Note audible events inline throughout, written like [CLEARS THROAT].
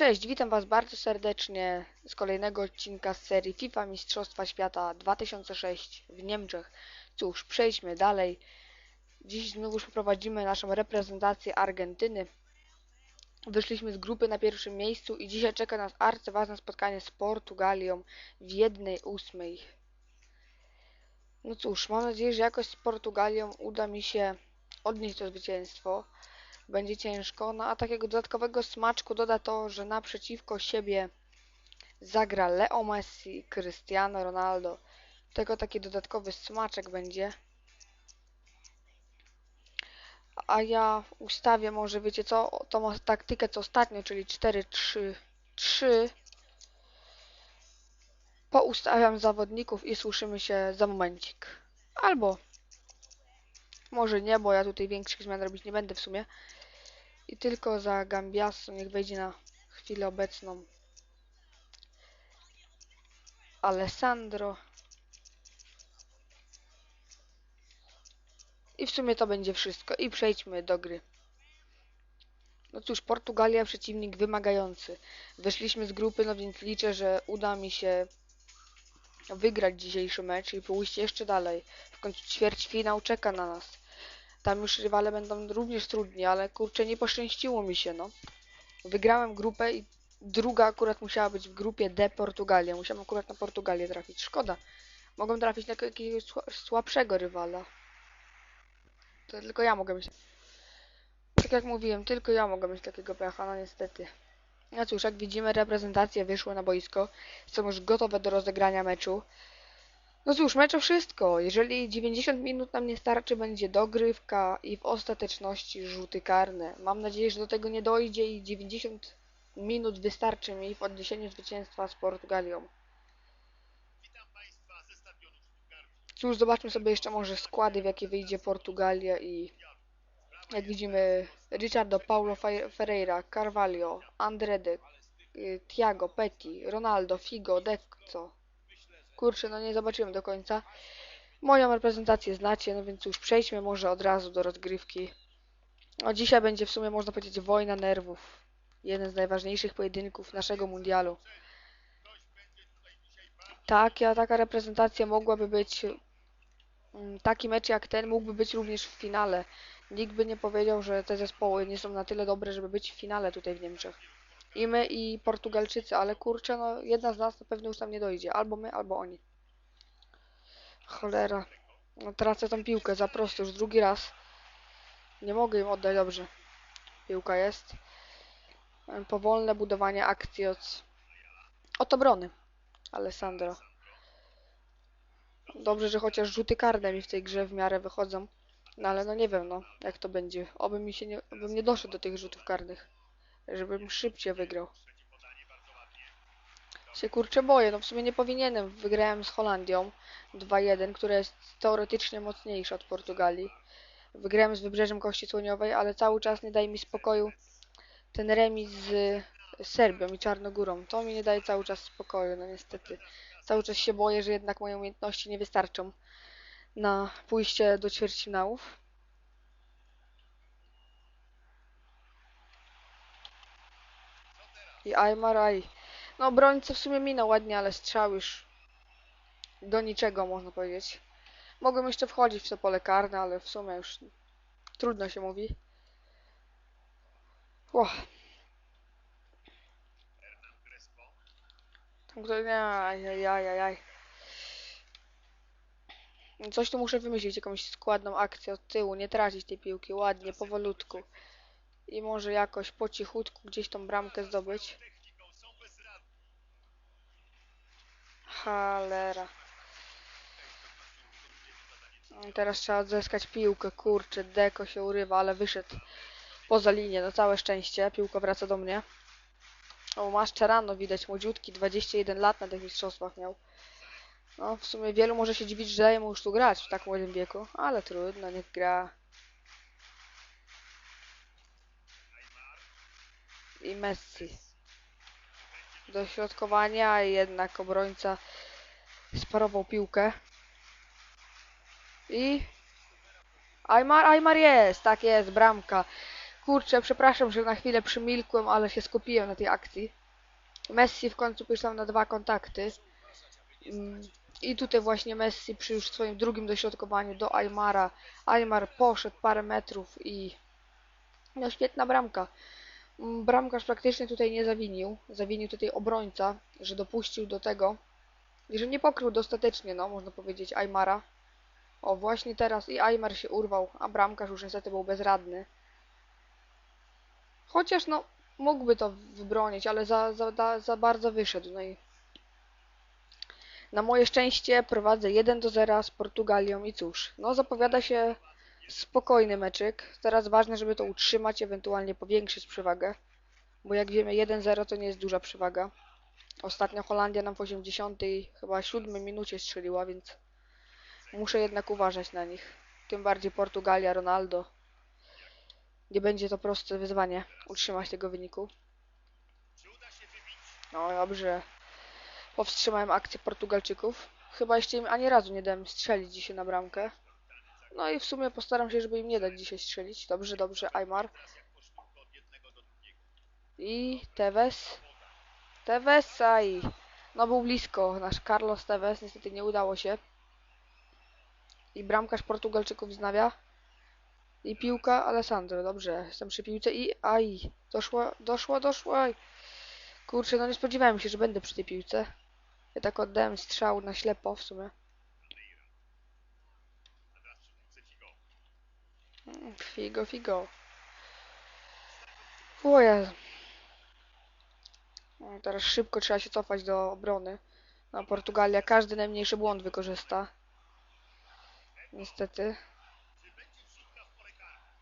Cześć, witam Was bardzo serdecznie z kolejnego odcinka z serii FIFA Mistrzostwa Świata 2006 w Niemczech. Cóż, przejdźmy dalej. Dziś znów przeprowadzimy naszą reprezentację Argentyny. Wyszliśmy z grupy na pierwszym miejscu i dzisiaj czeka nas arcyważne spotkanie z Portugalią w jednej ósmej. No cóż, mam nadzieję, że jakoś z Portugalią uda mi się odnieść to zwycięstwo będzie ciężko. No a takiego dodatkowego smaczku doda to, że naprzeciwko siebie zagra Leo Messi Cristiano Ronaldo. Tego taki dodatkowy smaczek będzie. A ja ustawię może, wiecie co, tą taktykę co ostatnio, czyli 4-3-3. Poustawiam zawodników i słyszymy się za momencik. Albo może nie, bo ja tutaj większych zmian robić nie będę w sumie. I tylko za Gambiaso niech wejdzie na chwilę obecną Alessandro. I w sumie to będzie wszystko. I przejdźmy do gry. No cóż, Portugalia przeciwnik wymagający. Wyszliśmy z grupy, no więc liczę, że uda mi się wygrać dzisiejszy mecz i pójść jeszcze dalej. W końcu ćwierćfinał czeka na nas. Tam już rywale będą również trudni, ale kurczę, nie poszczęściło mi się, no. Wygrałem grupę i druga akurat musiała być w grupie D Portugalia. Musiałem akurat na Portugalię trafić. Szkoda. Mogłem trafić na jakiegoś słabszego rywala. To tylko ja mogę mieć. Tak jak mówiłem, tylko ja mogę mieć takiego pecha, no niestety. No cóż, jak widzimy, reprezentacje wyszły na boisko. Są już gotowe do rozegrania meczu. No cóż, mecz o wszystko. Jeżeli 90 minut nam nie starczy, będzie dogrywka i w ostateczności rzuty karne. Mam nadzieję, że do tego nie dojdzie i 90 minut wystarczy mi w odniesieniu zwycięstwa z Portugalią. Cóż, zobaczmy sobie jeszcze może składy, w jakie wyjdzie Portugalia i jak widzimy Richardo, Paulo Ferreira, Carvalho, Andrede, y, Thiago, Petty, Ronaldo, Figo, Decco, Kurczę, no nie zobaczyłem do końca. Moją reprezentację znacie, no więc już przejdźmy może od razu do rozgrywki. No dzisiaj będzie w sumie można powiedzieć wojna nerwów. Jeden z najważniejszych pojedynków naszego mundialu. Tak, ja taka reprezentacja mogłaby być mm, taki mecz jak ten mógłby być również w finale. Nikt by nie powiedział, że te zespoły nie są na tyle dobre, żeby być w finale tutaj w Niemczech. I my, i Portugalczycy, ale kurczę, no jedna z nas na pewno już tam nie dojdzie. Albo my, albo oni. Cholera. No tracę tą piłkę za prosto już drugi raz. Nie mogę im oddać dobrze. Piłka jest. Powolne budowanie akcji od, od obrony. Alessandro. Dobrze, że chociaż rzuty karne mi w tej grze w miarę wychodzą. No ale no nie wiem, no, jak to będzie. Oby mi się nie, obym nie doszedł do tych rzutów karnych żebym szybciej wygrał. Się kurczę boję, no w sumie nie powinienem. Wygrałem z Holandią 2-1, która jest teoretycznie mocniejsza od Portugalii. Wygrałem z Wybrzeżem Kości Słoniowej, ale cały czas nie daje mi spokoju ten remis z Serbią i Czarnogórą. To mi nie daje cały czas spokoju, no niestety. Cały czas się boję, że jednak moje umiejętności nie wystarczą na pójście do ćwierćfinałów. I Aymar Aj. No obrońca w sumie minął ładnie, ale strzał już do niczego można powiedzieć. Mogłem jeszcze wchodzić w to pole karne, ale w sumie już trudno się mówi. Ło. Tam ktoś... Ajajajaj. Coś tu muszę wymyślić, jakąś składną akcję od tyłu, nie tracić tej piłki, ładnie, powolutku. I może jakoś po cichutku gdzieś tą bramkę zdobyć. Halera. Teraz trzeba odzyskać piłkę. Kurczę, Deko się urywa, ale wyszedł poza linię. Na całe szczęście. Piłka wraca do mnie. O, masz Czerano widać, młodziutki, 21 lat na tych mistrzostwach miał. No, w sumie wielu może się dziwić, że daje mu już tu grać w tak młodym wieku, ale trudno, niech gra. I Messi do środkowania i jednak obrońca sparował piłkę. I Aymar, Aymar jest, tak jest, bramka. Kurczę, przepraszam, że na chwilę przymilkłem, ale się skupiłem na tej akcji. Messi w końcu przyszedł na dwa kontakty. Mm, I tutaj właśnie Messi przy już swoim drugim dośrodkowaniu do Aymara. Aymar poszedł parę metrów i... No świetna bramka. Bramkarz praktycznie tutaj nie zawinił. Zawinił tutaj obrońca, że dopuścił do tego, i że nie pokrył dostatecznie, no można powiedzieć, Aymara. O, właśnie teraz i Aymar się urwał, a bramkarz już niestety był bezradny. Chociaż no, mógłby to wybronić, ale za, za, za, za bardzo wyszedł. No i na moje szczęście prowadzę 1 do 0 z Portugalią i cóż, no zapowiada się spokojny meczyk. Teraz ważne, żeby to utrzymać, ewentualnie powiększyć przewagę. Bo jak wiemy 1-0 to nie jest duża przewaga. Ostatnio Holandia nam w 80 chyba 7 minucie strzeliła, więc muszę jednak uważać na nich. Tym bardziej Portugalia, Ronaldo. Nie będzie to proste wyzwanie utrzymać tego wyniku. No dobrze. Powstrzymałem akcję Portugalczyków. Chyba jeszcze im ani razu nie dałem strzelić dzisiaj na bramkę. No i w sumie postaram się, żeby im nie dać dzisiaj strzelić. Dobrze, dobrze, Aymar. I Tevez. Tevez, aj. No był blisko, nasz Carlos Tevez, niestety nie udało się. I bramkarz Portugalczyków wznawia. I piłka Alessandro, dobrze, jestem przy piłce i aj, doszła, doszła, doszła. Aj. Kurczę, no nie spodziewałem się, że będę przy tej piłce. Ja tak oddałem strzał na ślepo w sumie. Figo, figo. O Jezu. No, teraz szybko trzeba się cofać do obrony. No, Portugalia każdy najmniejszy błąd wykorzysta. Niestety.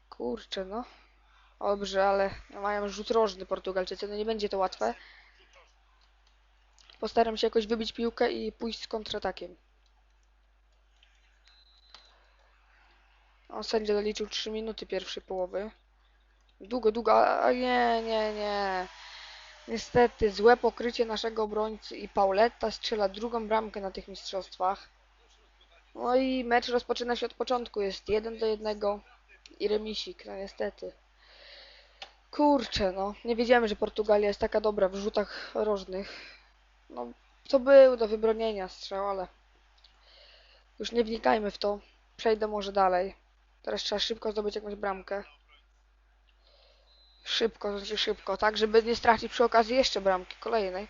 Kurczę, no. Dobrze, ale mają rzut rożny Portugalczycy, no nie będzie to łatwe. Postaram się jakoś wybić piłkę i pójść z kontratakiem. O, sędzia doliczył 3 minuty pierwszej połowy. Długo, długo, a a nie, nie, nie. Niestety, złe pokrycie naszego obrońcy i Pauletta strzela drugą bramkę na tych mistrzostwach. No i mecz rozpoczyna się od początku, jest 1 do 1 i remisik, no niestety. Kurczę, no. Nie wiedziałem, że Portugalia jest taka dobra w rzutach rożnych. No, to był do wybronienia strzał, ale już nie wnikajmy w to. Przejdę może dalej. Teraz trzeba szybko zdobyć jakąś bramkę. Szybko, znaczy szybko, tak, żeby nie stracić przy okazji jeszcze bramki kolejnej.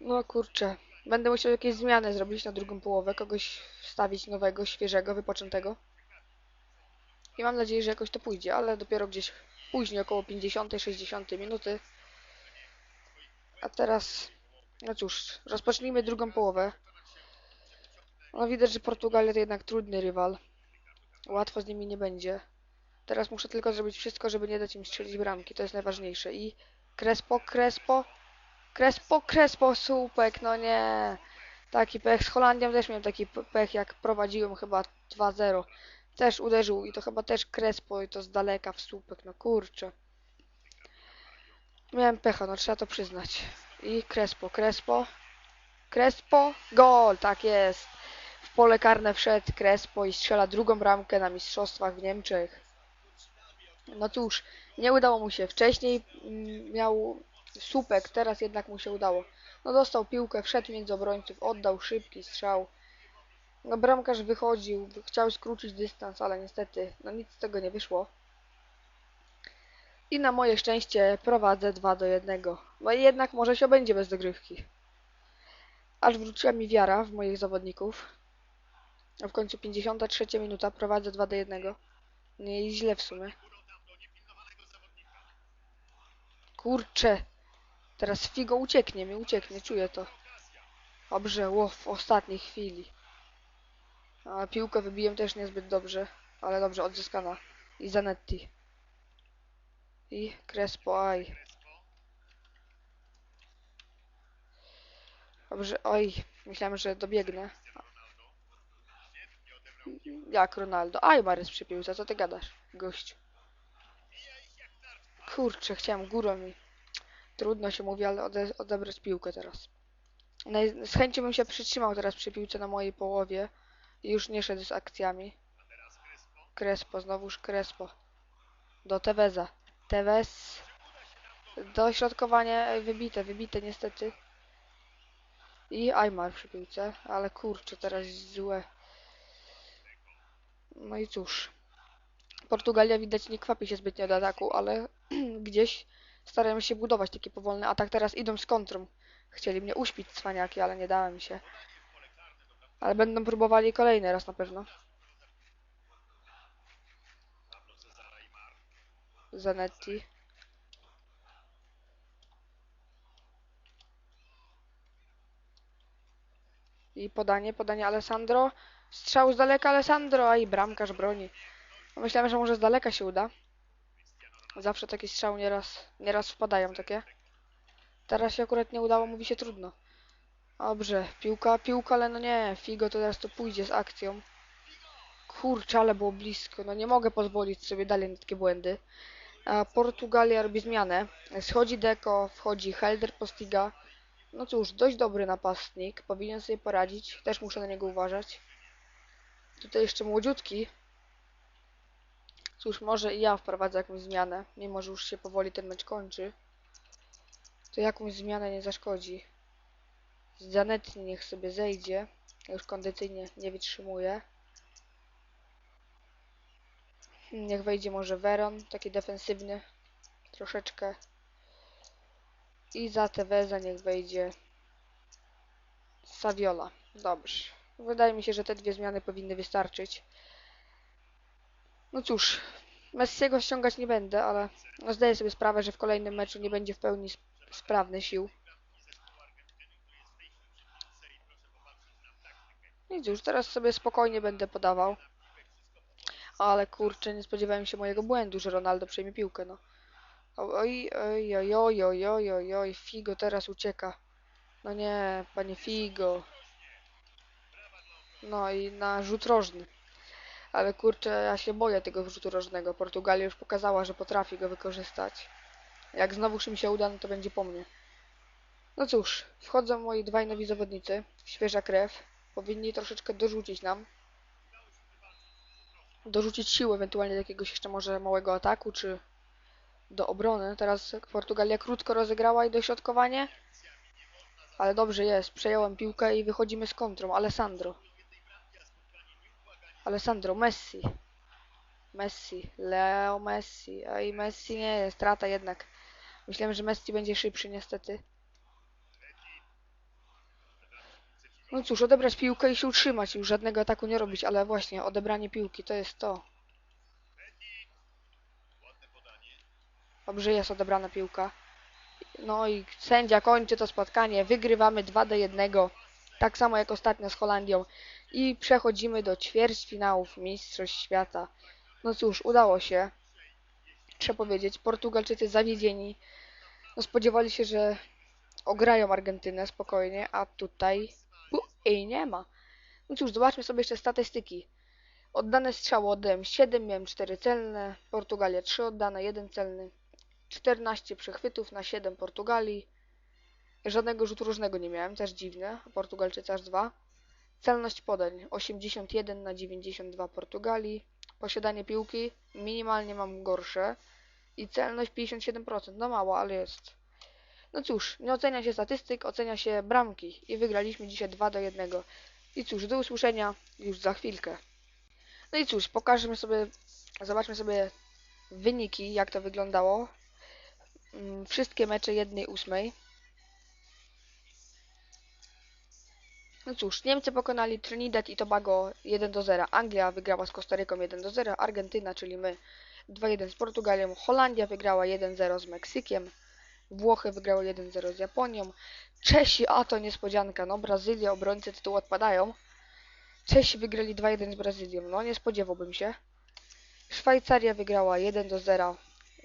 No kurczę. Będę musiał jakieś zmiany zrobić na drugą połowę, kogoś wstawić nowego, świeżego, wypoczętego. I mam nadzieję, że jakoś to pójdzie, ale dopiero gdzieś później, około 50-60 minuty. A teraz, no cóż, rozpocznijmy drugą połowę. No widać, że Portugalia to jednak trudny rywal. Łatwo z nimi nie będzie. Teraz muszę tylko zrobić wszystko, żeby nie dać im strzelić bramki. To jest najważniejsze. I Crespo, Crespo, Crespo, Crespo, słupek, no nie. Taki pech. Z Holandią też miałem taki pech, jak prowadziłem chyba 2-0. Też uderzył i to chyba też Crespo i to z daleka w słupek, no kurczę. Miałem pecha, no trzeba to przyznać. I Crespo, Crespo, Crespo, gol, tak jest. Pole karne wszedł Crespo i strzela drugą bramkę na mistrzostwach w Niemczech. No cóż, nie udało mu się. Wcześniej mm, miał słupek, teraz jednak mu się udało. No dostał piłkę, wszedł między obrońców, oddał szybki strzał. No bramkarz wychodził, chciał skrócić dystans, ale niestety no nic z tego nie wyszło. I na moje szczęście prowadzę 2 do 1. No i jednak może się będzie bez dogrywki. Aż wróciła mi wiara w moich zawodników. A w końcu 53 minuta prowadzę 2 do 1. Nie jest źle w sumie. Kurczę. Teraz Figo ucieknie, mi ucieknie, czuję to. Dobrze, ło, w ostatniej chwili. A piłkę wybiłem też niezbyt dobrze, ale dobrze odzyskana. I Zanetti. I Crespo, aj. Dobrze, oj, myślałem, że dobiegnę. Jak Ronaldo? Ajmar jest przy piłce, co ty gadasz, gościu? Kurczę, chciałem górą i trudno się mówi, ale ode odebrać piłkę teraz. Naj- Z chęcią bym się przytrzymał teraz przy piłce na mojej połowie i już nie szedł z akcjami. Crespo, znowuż Crespo. Do Teveza. Tevez. Dośrodkowanie wybite, wybite niestety. I Aymar przy piłce, ale kurczę, teraz złe. No i cóż. Portugalia widać nie kwapi się zbytnio do ataku, ale [CLEARS THROAT] gdzieś starają się budować taki powolny atak. Teraz idą z kontrą. Chcieli mnie uśpić cwaniaki, ale nie dałem się. Ale będą próbowali kolejny raz na pewno. Zanetti. I podanie, podanie Alessandro. Strzał z daleka Alessandro, a i bramkarz broni. No Myślałem, że może z daleka się uda. Zawsze taki strzał nieraz, nieraz wpadają takie. Teraz się akurat nie udało, mówi się trudno. Dobrze, piłka, piłka, ale no nie, Figo to teraz to pójdzie z akcją. Kurczę, ale było blisko, no nie mogę pozwolić sobie dalej na takie błędy. Portugalia robi zmianę. Schodzi Deco, wchodzi Helder Postiga. No cóż, dość dobry napastnik, powinien sobie poradzić, też muszę na niego uważać. Tutaj jeszcze młodziutki. Cóż, może i ja wprowadzę jakąś zmianę, mimo że już się powoli ten mecz kończy. To jakąś zmianę nie zaszkodzi. Zanetti niech sobie zejdzie. Już kondycyjnie nie wytrzymuje. Hmm, Niech wejdzie może Veron, taki defensywny. Troszeczkę. I za Teveza niech wejdzie Saviola. Dobrze. Wydaje mi się, że te dwie zmiany powinny wystarczyć. No cóż, Messiego ściągać nie będę, ale no zdaję sobie sprawę, że w kolejnym meczu nie będzie w pełni sp- sprawny sił. I cóż, teraz sobie spokojnie będę podawał. Ale kurczę, nie spodziewałem się mojego błędu, że Ronaldo przejmie piłkę, no. Oj, oj, oj, oj, oj, oj, oj, oj, Figo teraz ucieka. No nie, panie Figo. No i na rzut rożny. Ale kurczę, ja się boję tego rzutu rożnego. Portugalia już pokazała, że potrafi go wykorzystać. Jak znowuż mi się uda, no to będzie po mnie. No cóż, wchodzą moi dwaj nowi zawodnicy. Świeża krew. Powinni troszeczkę dorzucić nam. Dorzucić siły, ewentualnie do jakiegoś jeszcze może małego ataku, czy do obrony. Teraz Portugalia krótko rozegrała i dośrodkowanie. Ale dobrze jest, przejąłem piłkę i wychodzimy z kontrą. Alessandro. Alessandro, Messi. Messi, Leo Messi. Ej, Messi nie jest, strata jednak. Myślałem, że Messi będzie szybszy niestety. No cóż, odebrać piłkę i się utrzymać, już żadnego ataku nie robić, ale właśnie odebranie piłki to jest to. Dobrze jest odebrana piłka. No i sędzia kończy to spotkanie. Wygrywamy 2 do 1. Tak samo jak ostatnio z Holandią. I przechodzimy do ćwierćfinałów Mistrzostw Świata. No cóż, udało się. Trzeba powiedzieć, Portugalczycy zawiedzieni. No spodziewali się, że ograją Argentynę spokojnie, a tutaj i nie ma. No cóż, zobaczmy sobie jeszcze statystyki. Oddane strzały oddałem 7, miałem 4 celne. Portugalia 3 oddane, 1 celny. 14 przechwytów na 7 Portugalii. Żadnego rzutu różnego nie miałem, też dziwne. Portugalczycy aż 2. Celność podań 81 na 92 Portugalii. Posiadanie piłki minimalnie mam gorsze. I celność 57%. No mało, ale jest. No cóż, nie ocenia się statystyk, ocenia się bramki. I wygraliśmy dzisiaj 2 do 1. I cóż, do usłyszenia już za chwilkę. No i cóż, pokażemy sobie, zobaczmy sobie wyniki, jak to wyglądało. Mm, Wszystkie mecze jednej ósmej. No cóż, Niemcy pokonali Trinidad i Tobago 1 do 0. Anglia wygrała z Kostaryką 1 do 0. Argentyna, czyli my 2-1 z Portugalią. Holandia wygrała 1-0 z Meksykiem. Włochy wygrały 1-0 z Japonią. Czesi, a to niespodzianka, no Brazylia, obrońcy tytułu odpadają. Czesi wygrali 2-1 z Brazylią, no nie spodziewałbym się. Szwajcaria wygrała 1 do 0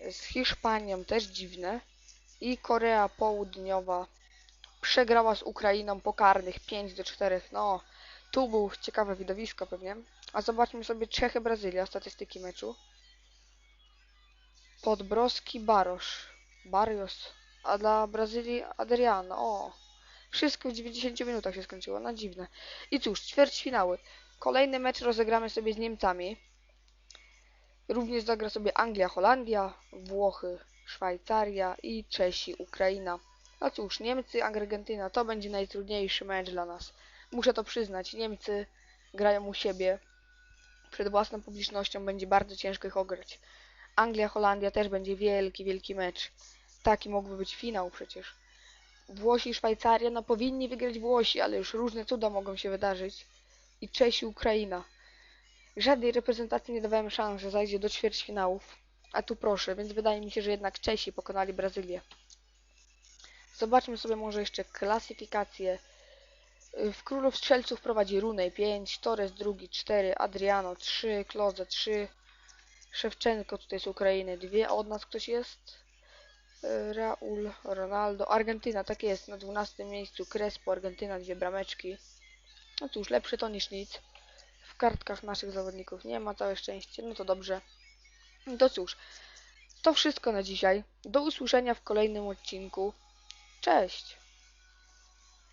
z Hiszpanią, też dziwne. I Korea Południowa przegrała z Ukrainą po karnych 5 do 4. No, tu był ciekawe widowisko pewnie. A zobaczmy sobie Czechy Brazylia, statystyki meczu. Podbroski Barosz. Barrios. A dla Brazylii Adriano. O. Wszystko w 90 minutach się skończyło. No dziwne. I cóż, ćwierćfinały. Kolejny mecz rozegramy sobie z Niemcami. Również zagra sobie Anglia, Holandia, Włochy, Szwajcaria i Czesi, Ukraina. A cóż, Niemcy, Argentyna to będzie najtrudniejszy mecz dla nas. Muszę to przyznać, Niemcy grają u siebie. Przed własną publicznością będzie bardzo ciężko ich ograć. Anglia, Holandia też będzie wielki, wielki mecz. Taki mógłby być finał przecież. Włosi i Szwajcaria, no powinni wygrać Włosi, ale już różne cuda mogą się wydarzyć. I Czesi, Ukraina. Żadnej reprezentacji nie dawałem szans, że zajdzie do ćwierćfinałów. A tu proszę, więc wydaje mi się, że jednak Czesi pokonali Brazylię. Zobaczmy sobie może jeszcze klasyfikację. W Królów Strzelców prowadzi Runej 5, Torres drugi 4, Adriano 3, Kloze 3, Szewczenko tutaj z Ukrainy 2, a od nas ktoś jest? Raul, Ronaldo, Argentyna, tak jest, na 12 miejscu Crespo, Argentyna, dwie brameczki. No cóż, lepsze to niż nic. Kartkach naszych zawodników nie ma, całe szczęście, no to dobrze. To cóż, to wszystko na dzisiaj. Do usłyszenia w kolejnym odcinku. Cześć!